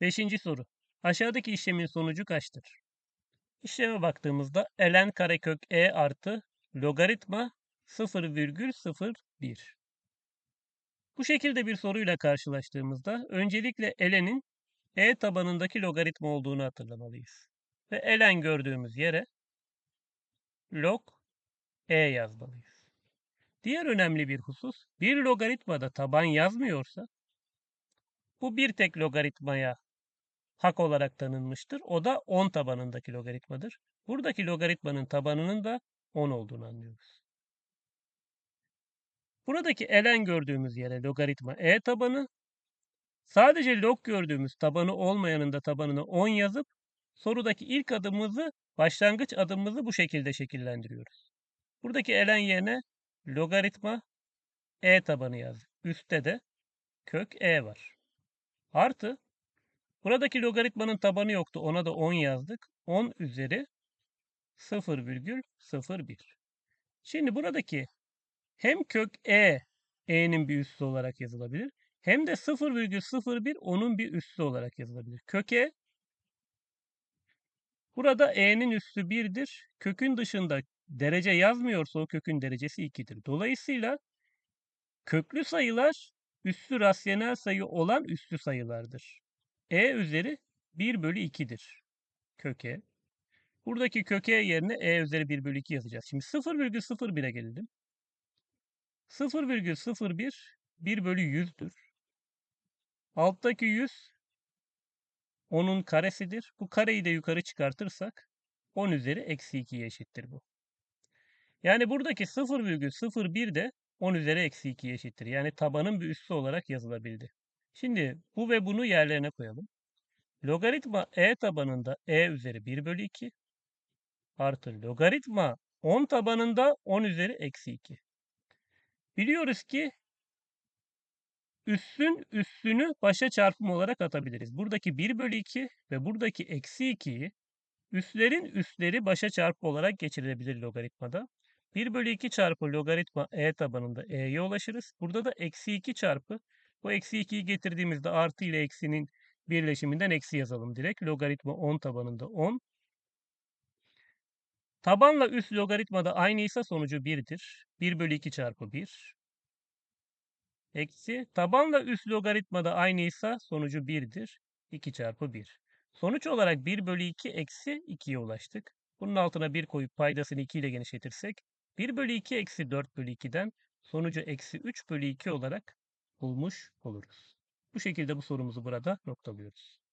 Beşinci soru. Aşağıdaki işlemin sonucu kaçtır? İşleme baktığımızda ln karekök e artı logaritma 0,01. Bu şekilde bir soruyla karşılaştığımızda öncelikle ln'in e tabanındaki logaritma olduğunu hatırlamalıyız. Ve ln gördüğümüz yere log e yazmalıyız. Diğer önemli bir husus, bir logaritmada taban yazmıyorsa bu bir tek logaritmaya hak olarak tanınmıştır. O da 10 tabanındaki logaritmadır. Buradaki logaritmanın tabanının da 10 olduğunu anlıyoruz. Buradaki ln gördüğümüz yere logaritma e tabanı, sadece log gördüğümüz tabanı olmayanın da tabanını 10 yazıp sorudaki ilk adımımızı, başlangıç adımımızı bu şekilde şekillendiriyoruz. Buradaki ln yerine logaritma e tabanı yazdık. Üstte de kök e var. Artı buradaki logaritmanın tabanı yoktu. Ona da 10 yazdık. 10 üzeri 0,01. Şimdi buradaki hem kök e e'nin bir üssü olarak yazılabilir. Hem de 0,01 onun bir üssü olarak yazılabilir. Kök e burada e'nin üssü 1'dir. Kökün dışında derece yazmıyorsa o kökün derecesi 2'dir. Dolayısıyla köklü sayılar üssü rasyonel sayı olan üssü sayılardır. E üzeri 1 bölü 2'dir. Köke. Buradaki köke yerine e üzeri 1 bölü 2 yazacağız. Şimdi 0,01'e gelelim. 0,01 1 bölü 100'dür. Alttaki 100 10'un karesidir. Bu kareyi de yukarı çıkartırsak 10 üzeri eksi 2'ye eşittir bu. Yani buradaki 0,01 de 10 üzeri eksi 2'ye eşittir. Yani tabanın bir üssü olarak yazılabildi. Şimdi bu ve bunu yerlerine koyalım. Logaritma e tabanında e üzeri 1 bölü 2 artı logaritma 10 tabanında 10 üzeri eksi 2. Biliyoruz ki üssün üssünü başa çarpım olarak atabiliriz. Buradaki 1 bölü 2 ve buradaki eksi 2'yi üslerin üsleri başa çarpı olarak geçirilebilir logaritmada. 1 bölü 2 çarpı logaritma e tabanında e'ye ulaşırız. Burada da eksi 2 çarpı bu eksi 2'yi getirdiğimizde artı ile eksinin birleşiminden eksi yazalım direkt. Logaritma 10 tabanında 10. Tabanla üst logaritmada aynıysa sonucu 1'dir. 1 bölü 2 çarpı 1. Eksi tabanla üst logaritmada aynıysa sonucu 1'dir. 2 çarpı 1. Sonuç olarak 1 bölü 2 eksi 2'ye ulaştık. Bunun altına 1 koyup paydasını 2 ile genişletirsek 1 bölü 2 eksi 4 bölü 2'den sonucu eksi 3 bölü 2 olarak bulmuş oluruz. Bu şekilde bu sorumuzu burada noktalıyoruz.